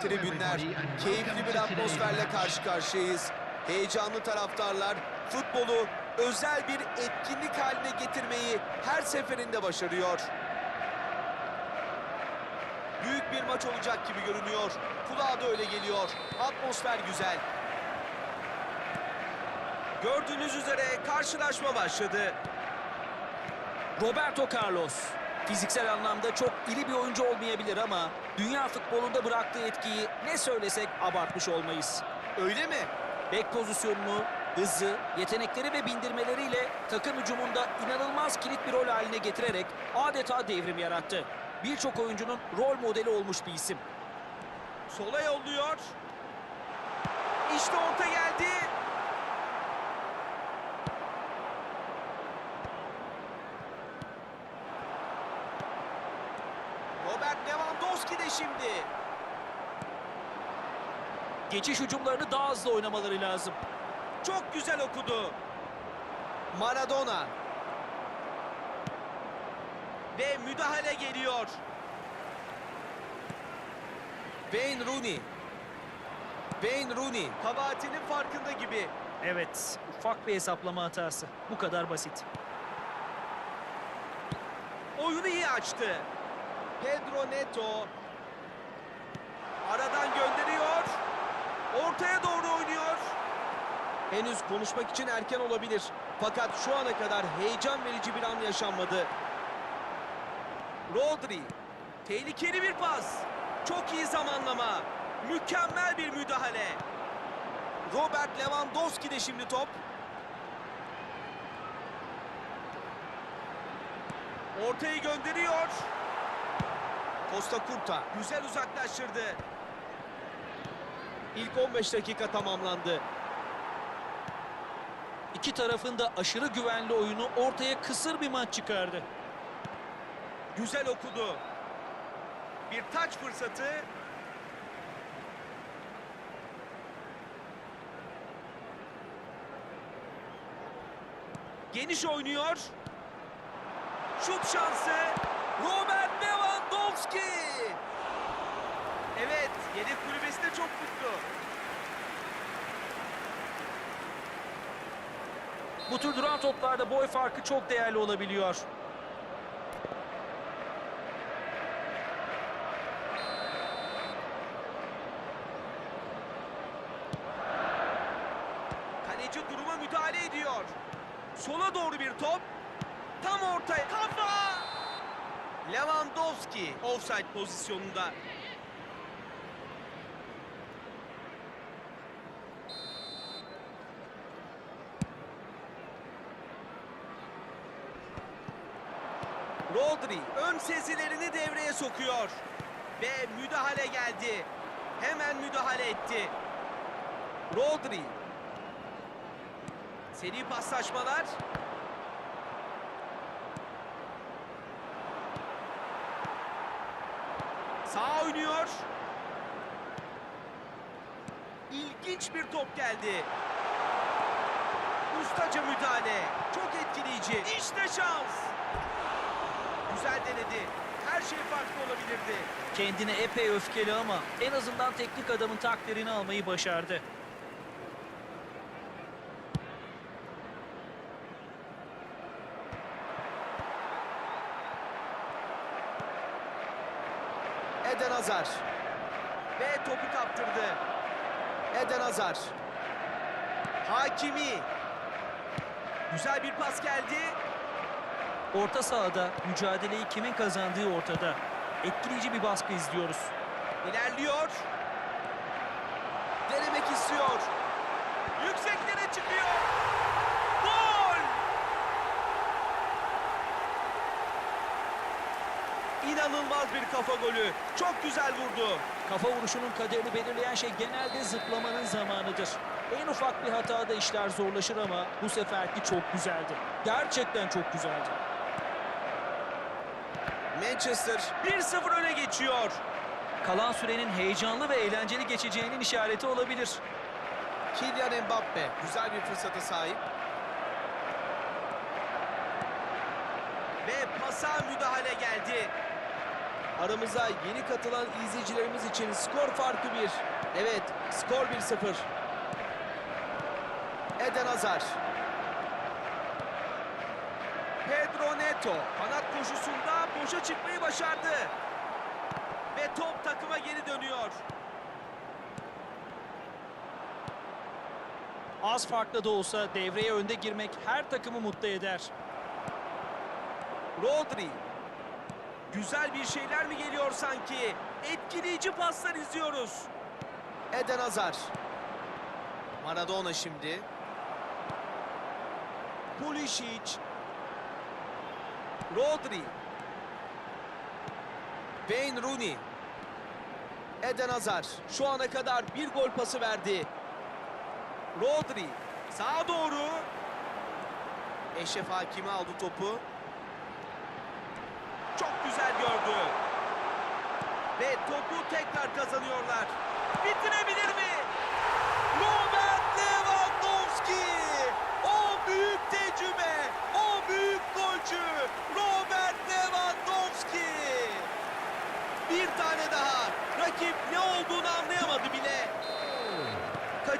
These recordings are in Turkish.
tribünler. Keyifli bir atmosferle karşı karşıyayız. Heyecanlı taraftarlar futbolu özel bir etkinlik haline getirmeyi her seferinde başarıyor. Büyük bir maç olacak gibi görünüyor. Kulağa da öyle geliyor. Atmosfer güzel. Gördüğünüz üzere karşılaşma başladı. Roberto Carlos. Fiziksel anlamda çok iri bir oyuncu olmayabilir ama dünya futbolunda bıraktığı etkiyi ne söylesek abartmış olmayız. Öyle mi? Bek pozisyonunu, hızı, yetenekleri ve bindirmeleriyle takım hücumunda inanılmaz kilit bir rol haline getirerek adeta devrim yarattı. Birçok oyuncunun rol modeli olmuş bir isim. Sola yolluyor. İşte orta geldi. Robert Lewandowski de şimdi. Geçiş hücumlarını daha hızlı oynamaları lazım. Çok güzel okudu. Maradona. Ve müdahale geliyor. Wayne Rooney. Wayne Rooney kabahatinin farkında gibi. Evet, ufak bir hesaplama hatası. Bu kadar basit. Oyunu iyi açtı. Pedro Neto. Aradan gönderiyor. Ortaya doğru oynuyor. Henüz konuşmak için erken olabilir. Fakat şu ana kadar heyecan verici bir an yaşanmadı. Rodri. Tehlikeli bir pas. Çok iyi zamanlama. Mükemmel bir müdahale. Robert Lewandowski de şimdi top. Ortayı gönderiyor. Costa Curta güzel uzaklaştırdı. İlk 15 dakika tamamlandı. İki tarafın da aşırı güvenli oyunu ortaya kısır bir maç çıkardı. Güzel okudu. Bir taç fırsatı. Geniş oynuyor. Şut şansı. Robert Lewandowski. Evet, yedek kulübesi de çok mutlu. Bu tür duran toplarda boy farkı çok değerli olabiliyor. Kaleci duruma müdahale ediyor. Sola doğru bir top. Tam ortaya. Kafa! Lewandowski offside pozisyonunda. Rodri ön sezilerini devreye sokuyor. Ve müdahale geldi. Hemen müdahale etti. Rodri Seri paslaşmalar. Sağ oynuyor. İlginç bir top geldi. Ustaca müdahale. Çok etkileyici. İşte şans. Güzel denedi. Her şey farklı olabilirdi. Kendine epey öfkeli ama en azından teknik adamın takdirini almayı başardı. Eden Hazar. Ve topu kaptırdı. Eden Hazar. Hakimi. Güzel bir pas geldi. Orta sahada mücadeleyi kimin kazandığı ortada. Etkileyici bir baskı izliyoruz. İlerliyor. Denemek istiyor. Yükseklere çıkıyor. Gol! İnanılmaz bir kafa golü. Çok güzel vurdu. Kafa vuruşunun kaderini belirleyen şey genelde zıplamanın zamanıdır. En ufak bir hatada işler zorlaşır ama bu seferki çok güzeldi. Gerçekten çok güzeldi. Manchester 1-0 öne geçiyor. Kalan sürenin heyecanlı ve eğlenceli geçeceğinin işareti olabilir. Kylian Mbappe güzel bir fırsata sahip. Ve pasa müdahale geldi. Aramıza yeni katılan izleyicilerimiz için skor farkı 1. Evet, skor 1-0. Eden Hazar. Pedro Neto kanat koşusunda boşa çıkmayı başardı. Ve top takıma geri dönüyor. Az farklı da olsa devreye önde girmek her takımı mutlu eder. Rodri. Güzel bir şeyler mi geliyor sanki? Etkileyici paslar izliyoruz. Eden Hazar. Maradona şimdi. Pulisic. Rodri. Wayne Rooney. Eden Hazar şu ana kadar bir gol pası verdi. Rodri sağa doğru. Eşref Hakimi aldı topu. Çok güzel gördü. Ve topu tekrar kazanıyorlar. Bitirebilir mi?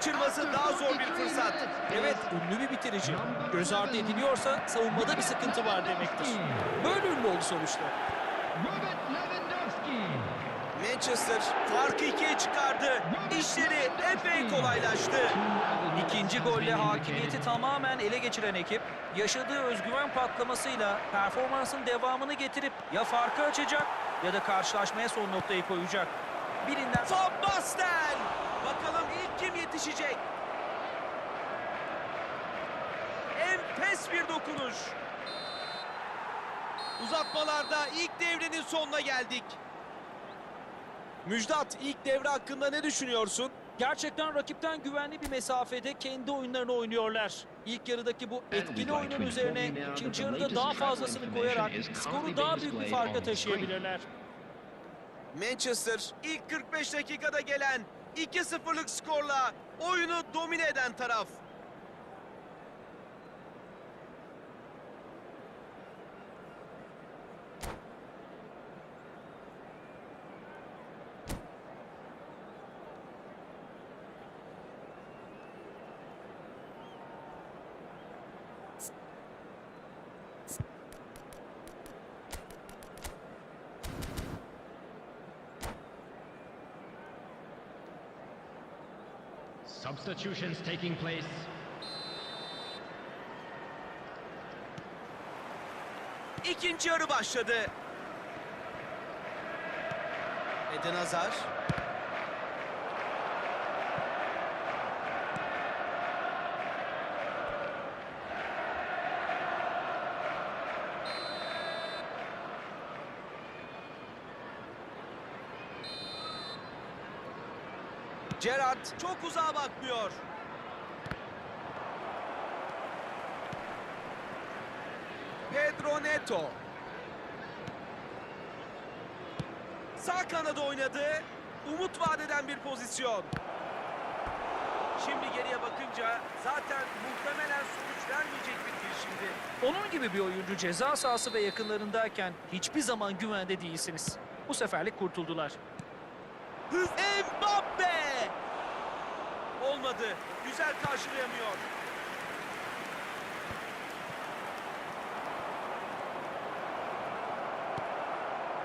Kaçırması daha zor bir fırsat. Evet, ünlü bir bitirici. Göz ardı ediliyorsa savunmada bir sıkıntı var demektir. Böyle ünlü oldu sonuçta. Manchester farkı ikiye çıkardı. İşleri epey kolaylaştı. İkinci golle hakimiyeti tamamen ele geçiren ekip, yaşadığı özgüven patlamasıyla performansın devamını getirip ya farkı açacak ya da karşılaşmaya son noktayı koyacak. Birinden Van Basten! Kim yetişecek? Enfes bir dokunuş. Uzatmalarda ilk devrenin sonuna geldik. Müjdat ilk devre hakkında ne düşünüyorsun? Gerçekten rakipten güvenli bir mesafede kendi oyunlarını oynuyorlar. İlk yarıdaki bu etkili oyunun üzerine ikinci yarıda daha fazlasını koyarak skoru daha büyük bir farka taşıyabilirler. Manchester ilk 45 dakikada gelen 2-0'lık skorla oyunu domine eden taraf. Substitutions taking place. İkinci yarı başladı. Eden Hazar. Gerrard çok uzağa bakmıyor. Pedro Neto. Sağ kanada oynadı. Umut vadeden bir pozisyon. Şimdi geriye bakınca zaten muhtemelen sonuç vermeyecek bir girişimdi. Onun gibi bir oyuncu ceza sahası ve yakınlarındayken hiçbir zaman güvende değilsiniz. Bu seferlik kurtuldular. Hız Mbappe! Olmadı. Güzel karşılayamıyor.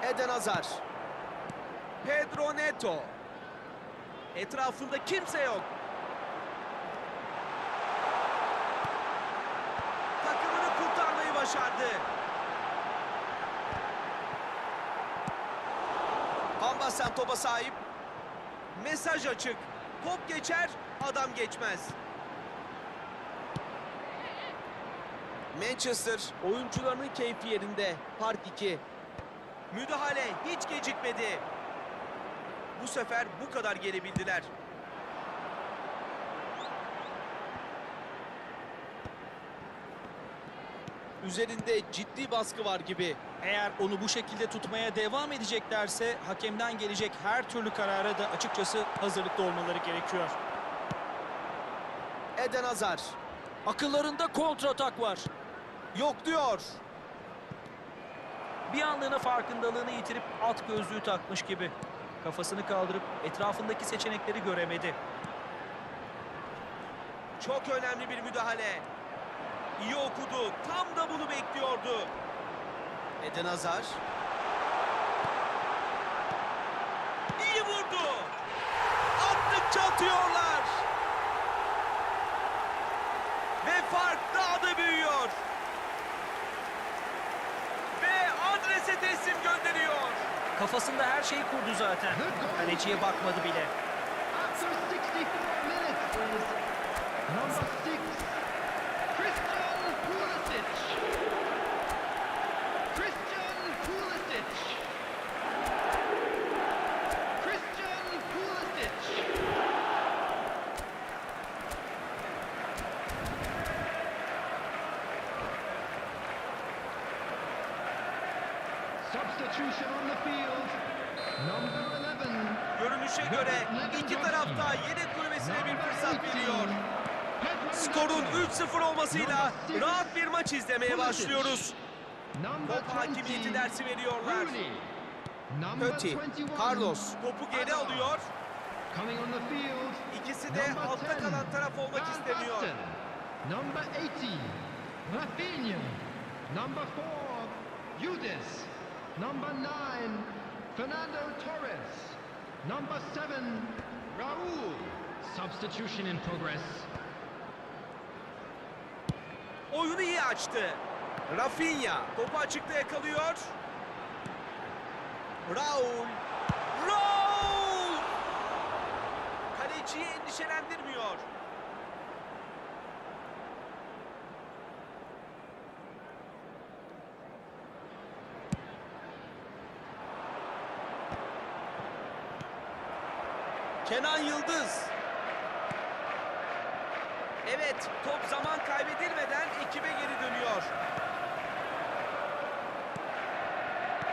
Eden Hazar. Pedro Neto. Etrafında kimse yok. Takımını kurtarmayı başardı. Van Basten topa sahip. Mesaj açık. Top geçer, adam geçmez. Manchester oyuncularının keyfi yerinde. Park 2. Müdahale hiç gecikmedi. Bu sefer bu kadar gelebildiler. Üzerinde ciddi baskı var gibi. Eğer onu bu şekilde tutmaya devam edeceklerse hakemden gelecek her türlü karara da açıkçası hazırlıklı olmaları gerekiyor. Eden Hazar. Akıllarında kontratak var. Yok diyor. Bir anlığına farkındalığını yitirip at gözlüğü takmış gibi. Kafasını kaldırıp etrafındaki seçenekleri göremedi. Çok önemli bir müdahale. İyi okudu. Tam da bunu bekliyordu. Eden Hazar. İyi vurdu. Attıkça atıyorlar. Ve fark daha da büyüyor. Ve adrese teslim gönderiyor. Kafasında her şeyi kurdu zaten. Kaleciye bakmadı bile. Number 60, Görünüşe göre iki tarafta yedek kulübesine bir fırsat veriyor. Skorun 3-0 olmasıyla rahat bir maç izlemeye başlıyoruz. Top hakimiyeti dersi veriyorlar. Köti, Carlos topu geri alıyor. İkisi de altta 10, kalan taraf olmak istemiyor. Number 80, Rafinha. Number 4, Udis. Number 9, Fernando Torres. Number 7, Raul. Substitution in progress. Oyunu iyi açtı. Rafinha topu açıkta yakalıyor. Raul. Raul! Kenan Yıldız. Evet, top zaman kaybedilmeden ekibe geri dönüyor.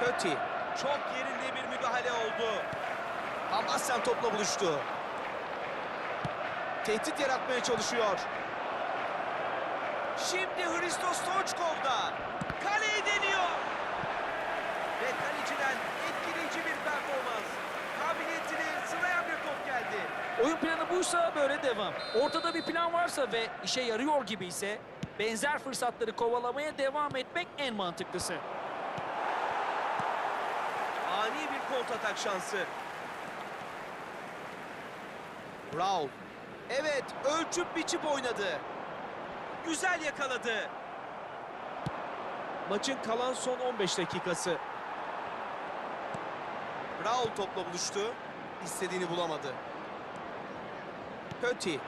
Köti. Çok yerinde bir müdahale oldu. Hamasyan topla buluştu. Tehdit yaratmaya çalışıyor. Şimdi Hristos Stoichkov'da. Kaleyi deniyor. Ve kaleciden etkileyici bir performans. Kabiliyetini sınayan bir top geldi. Oyun planı buysa böyle devam. Ortada bir plan varsa ve işe yarıyor gibi ise benzer fırsatları kovalamaya devam etmek en mantıklısı. Ani bir kontratak şansı. Raul. Evet, ölçüp biçip oynadı. Güzel yakaladı. Maçın kalan son 15 dakikası. Raul topla buluştu. İstediğini bulamadı. Köti.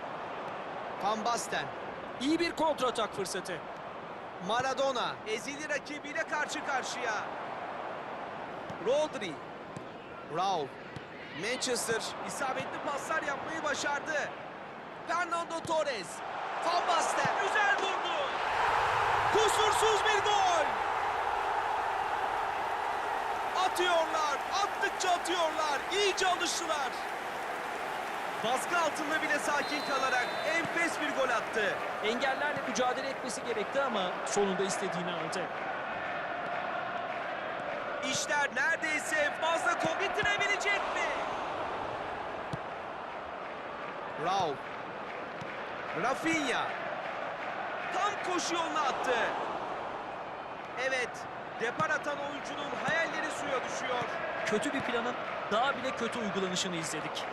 Van Basten. İyi bir kontratak fırsatı. Maradona ezili rakibiyle karşı karşıya. Rodri. Raul. Manchester isabetli paslar yapmayı başardı. Fernando Torres. Van Basten güzel vurdu. Kusursuz bir gol. Atıyorlar, attıkça atıyorlar. İyice alıştılar. Baskı altında bile sakin kalarak enfes bir gol attı. Engellerle mücadele etmesi gerekti ama sonunda istediğini aldı. İşler neredeyse fazla gol bitirebilecek mi? Raul. Rafinha. Tam koşu yoluna attı. Evet, depar atan oyuncunun hayalleri suya düşüyor. Kötü bir planın daha bile kötü uygulanışını izledik.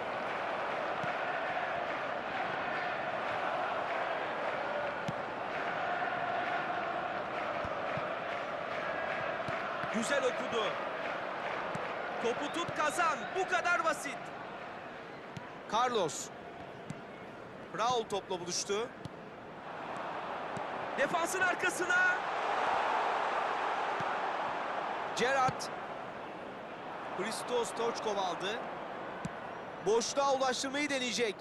Güzel okudu. Topu tut kazan. Bu kadar basit. Carlos. Raul topla buluştu. Defansın arkasına. Gerrard. Christos Stoichkov aldı. Boşluğa ulaştırmayı deneyecek.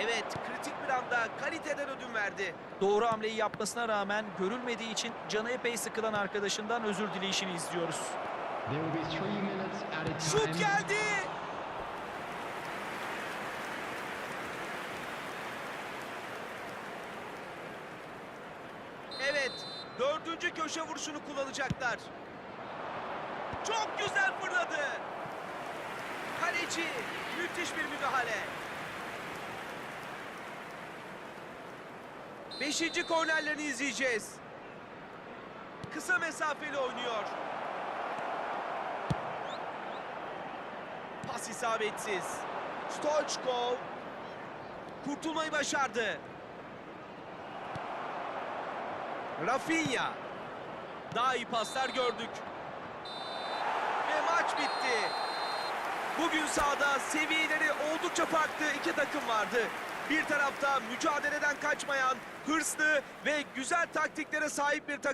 Evet, kritik bir anda kaliteden ödün verdi. Doğru hamleyi yapmasına rağmen görülmediği için canı epey sıkılan arkadaşından özür dileyişini izliyoruz. Şut geldi. Evet, dördüncü köşe vuruşunu kullanacaklar. Çok güzel fırladı. Kaleci müthiş bir müdahale. Beşinci kornerlerini izleyeceğiz. Kısa mesafeli oynuyor. Pas isabetsiz. Stoichkov kurtulmayı başardı. Rafinha. Daha iyi paslar gördük. Ve maç bitti. Bugün sahada seviyeleri oldukça farklı iki takım vardı. Bir tarafta mücadeleden kaçmayan, hırslı ve güzel taktiklere sahip bir takım.